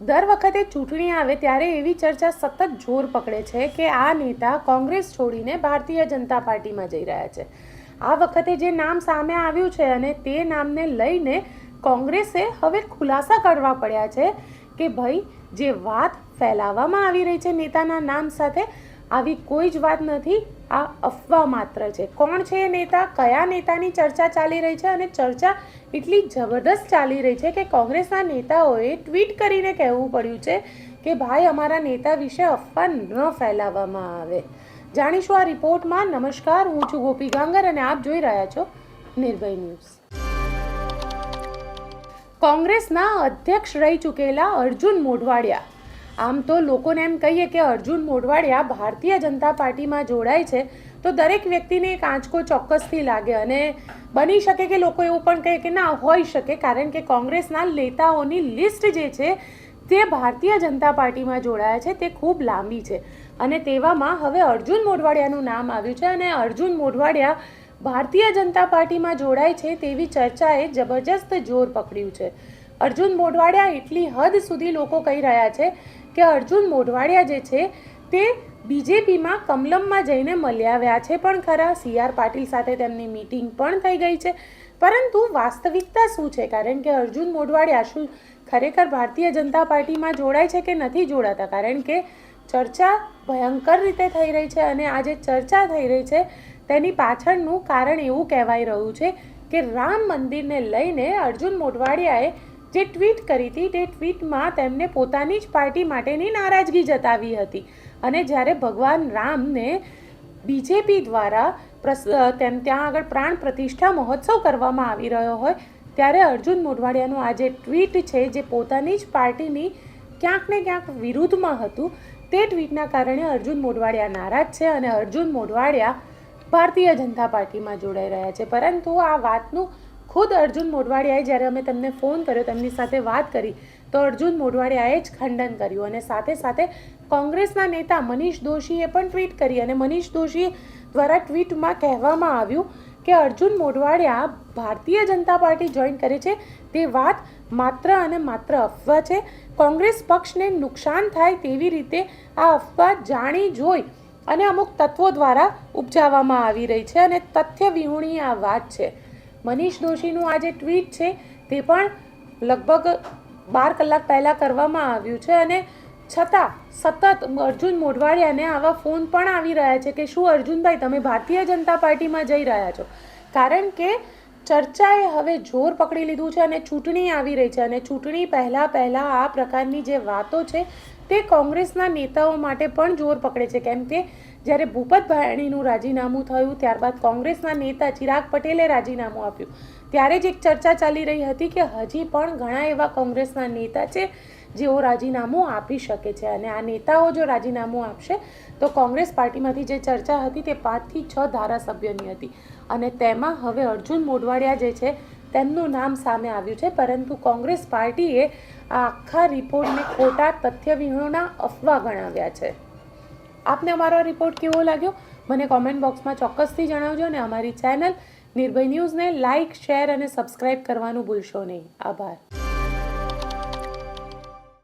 દર વખતે ચૂંટણી આવે ત્યારે એવી ચર્ચા સતત જોર પકડે છે કે આ નેતા કોંગ્રેસ છોડીને ભારતીય જનતા પાર્ટીમાં જઈ રહ્યા છે. આ વખતે જે નામ સામે આવ્યું છે અને તે નામને લઈને કોંગ્રેસે હવે ખુલાસા કરવા પડ્યા છે કે ભાઈ, જે વાત ફેલાવવામાં આવી રહી છે નેતાના નામ સાથે, આવી કોઈ જ વાત નથી આ અફવા માત્ર છે. કોણ છે નેતા? કયા નેતાની ચર્ચા ચાલી રહી છે? અને ચર્ચા એટલી જબરદસ્ત ચાલી રહી છે કે કોંગ્રેસના નેતાઓએ ટ્વીટ કરીને કહેવું પડ્યું છે કે ભાઈ, અમારા નેતા વિશે અફવા ન ફેલાવવામાં આવે. જાણીશું આ રિપોર્ટમાં. નમસ્કાર, હું છું ગોપી ગાંગર અને આપ જોઈ રહ્યા છો નિર્ભય ન્યૂઝ. કોંગ્રેસના અધ્યક્ષ રહી ચૂકેલા અર્જુન મોઢવાડિયા આમ તો લોકોને એમ કહીએ કે અર્જુન મોઢવાડિયા ભારતીય જનતા પાર્ટીમાં જોડાય છે, તો દરેક વ્યક્તિને એક આંચકો ચોક્કસથી લાગે અને બની શકે કે લોકો એવું પણ કહે કે ના, હોઈ શકે, કારણ કે કોંગ્રેસના નેતાઓની લિસ્ટ જે છે, તે ભારતીય જનતા પાર્ટીમાં જોડાયા છે, તે ખૂબ લાંબી છે. અને તેવામાં હવે અર્જુન મોઢવાડિયાનું નામ આવ્યું છે અને અર્જુન મોઢવાડિયા ભારતીય જનતા પાર્ટીમાં જોડાય છે તેવી ચર્ચાએ જબરજસ્ત જોર પકડ્યું છે. અર્જુન મોઢવાડિયા એટલી હદ સુધી લોકો કહી રહ્યા છે કે અર્જુન મોઢવાડિયા જે છે તે બીજેપીમાં કમલમમાં જઈને મળી આવ્યા છે પણ ખરા. સી આર પાટીલ સાથે તેમની મીટિંગ પણ થઈ ગઈ છે. પરંતુ વાસ્તવિકતા શું છે? કારણ કે અર્જુન મોઢવાડિયા શું ખરેખર ભારતીય જનતા પાર્ટીમાં જોડાય છે કે નથી જોડાતા? કારણ કે ચર્ચા ભયંકર રીતે થઈ રહી છે અને આ જે ચર્ચા થઈ રહી છે તેની પાછળનું કારણ એવું કહેવાઈ રહ્યું છે કે રામ મંદિરને લઈને અર્જુન મોઢવાડિયાએ જે ટ્વીટ કરી હતી, તે ટ્વીટમાં તેમને પોતાની જ પાર્ટી માટેની નારાજગી જતાવી હતી. અને જ્યારે ભગવાન રામને બીજેપી દ્વારા તેમ ત્યાં આગળ પ્રાણ પ્રતિષ્ઠા મહોત્સવ કરવામાં આવી રહ્યો હોય, ત્યારે અર્જુન મોઢવાડિયાનું આ જે ટ્વીટ છે, જે પોતાની જ પાર્ટીની ક્યાંક ને ક્યાંક વિરુદ્ધમાં હતું, તે ટ્વીટના કારણે અર્જુન મોઢવાડિયા નારાજ છે અને અર્જુન મોઢવાડિયા ભારતીય જનતા પાર્ટીમાં જોડાઈ રહ્યા છે. પરંતુ આ વાતનું ખુદ અર્જુન મોઢવાડિયાએ જ્યારે અમે તેમને ફોન કર્યો, તેમની સાથે વાત કરી, તો અર્જુન મોઢવાડિયાએ જ ખંડન કર્યું અને સાથે સાથે કોંગ્રેસના નેતા મનીષ દોશીએ પણ ટ્વીટ કરી અને મનીષ દોશી દ્વારા ટ્વીટમાં કહેવામાં આવ્યું કે અર્જુન મોઢવાડિયા ભારતીય જનતા પાર્ટી જોઈન કરે છે. તે વાત માત્ર અને માત્ર અફવા છે. કોંગ્રેસ પક્ષને નુકસાન થાય તેવી રીતે આ અફવા જાણી જોઈ અને અમુક તત્વો દ્વારા ઉપજાવવામાં આવી રહી છે અને તથ્ય વિહોણી આ વાત છે. મનીષ દોશીનું આ જે ટ્વીટ છે, તે પણ લગભગ બાર કલાક પહેલાં કરવામાં આવ્યું છે અને છતાં સતત અર્જુન મોઢવાડિયાને આવા ફોન પણ આવી રહ્યા છે કે શું અર્જુનભાઈ, તમે ભારતીય જનતા પાર્ટીમાં જઈ રહ્યા છો? કારણ કે ચર્ચાએ હવે જોર પકડી લીધું છે અને ચૂંટણી આવી રહી છે અને ચૂંટણી પહેલાં પહેલાં આ પ્રકારની જે વાતો છે તે કોંગ્રેસના નેતાઓ માટે પણ જોર પકડે છે. કેમ કે જ્યારે ભૂપત ભાયાણીનું રાજીનામું થયું, ત્યારબાદ કોંગ્રેસના નેતા ચિરાગ પટેલે રાજીનામું આપ્યું. ત્યારે જ એક ચર્ચા ચાલી રહી હતી કે હજી પણ ઘણા એવા કોંગ્રેસના નેતા છે, જેઓ રાજીનામું આપી શકે છે. અને આ નેતાઓ જો રાજીનામું આપશે, તો કોંગ્રેસ પાર્ટીમાંથી જે ચર્ચા હતી તે પાંચથી છ ધારાસભ્યોની હતી. અને તેમાં હવે અર્જુન મોઢવાડિયા જે છે તેમનું નામ સામે આવ્યું છે, પરંતુ કોંગ્રેસ પાર્ટીએ આ આખા રિપોર્ટને ખોટા તથ્ય વિહોણા અફવા ગણાવ્યા છે. આપને અમારો રિપોર્ટ કેવો લાગ્યો? મને કોમેન્ટ બોક્સમાં ચોક્કસથી જણાવજો અને અમારી ચેનલ નિર્ભય ન્યૂઝને લાઇક શેર અને સબસ્ક્રાઇબ કરવાનું ભૂલશો નહીં. આભાર.